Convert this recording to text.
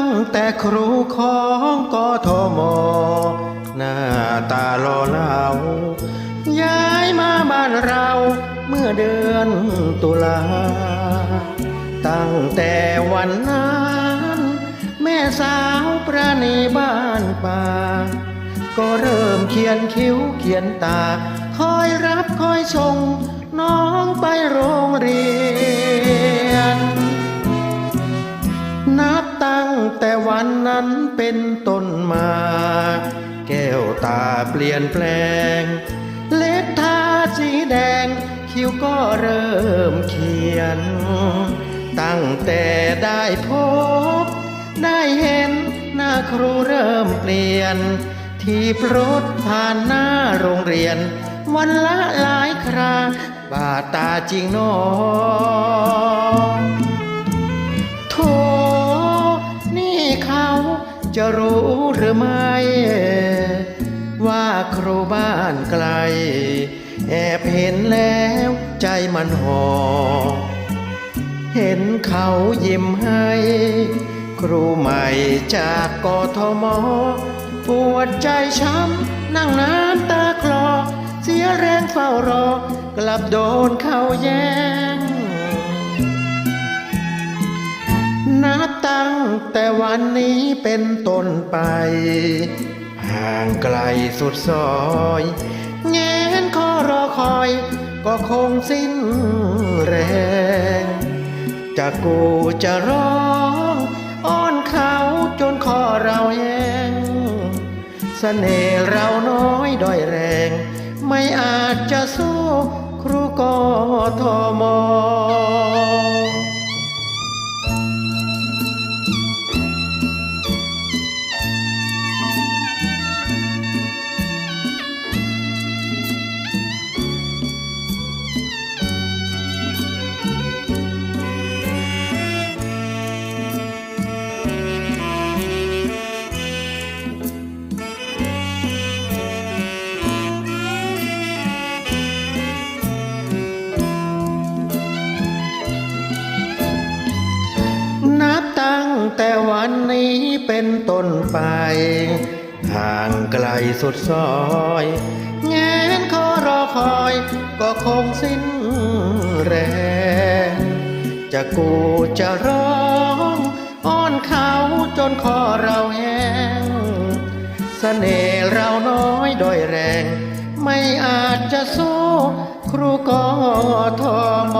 ตั้งแต่ครูของกทมหน้าตาหล่อเหลาย้ายมาบ้านเราเมื่อเดือนตุลา ตั้งแต่วันนั้นแม่สาวประณีบ้านป่า ก็เริ่มเขียนคิ้วเขียนตา คอยรับคอยส่งน้องไปโรงเรียน แต่วันนั้นเป็นต้นมา แก้วตาเปลี่ยนแปลง เล็บทาสีแดง คิ้วก็เริ่มเขียน ตั้งแต่ได้พบ ได้เห็นหน้าครูเริ่มเปลี่ยน ที่รถผ่านหน้าโรงเรียน วันละหลายครา บาดตาจริงหนอ จะรู้หรือไม่ ว่าครูบ้านไกล แอบเห็นแล้วใจมันห่อเห็นเขายิ้มให้ ครูใหม่จากกทมปวดใจช้ำนั่งน้ำตาคลอ เสียแรงเฝ้ารอกลับโดนเขาแย่ง วันนี้เป็นต้นไป ห่างไกลสุดซอยแงนคอรอคอย ก็คงสิ้นแรง จะกูจะร้องอ้อนเขาจนคอเราแห้งเสน่ห์เราน้อยด้อยแรง ไม่อาจจะสู้ครูกทมนั ตั้งแต่วันนี้เป็นต้นไปห่างไกลสุดซอยแงนขอรอคอยก็คงสิ้นแรง จะกูจะร้องอ้อนเขาจนคอเราแห้งเสน่ห์เราน้อยด้อยแรง ไม่อาจจะสู้ครูกทม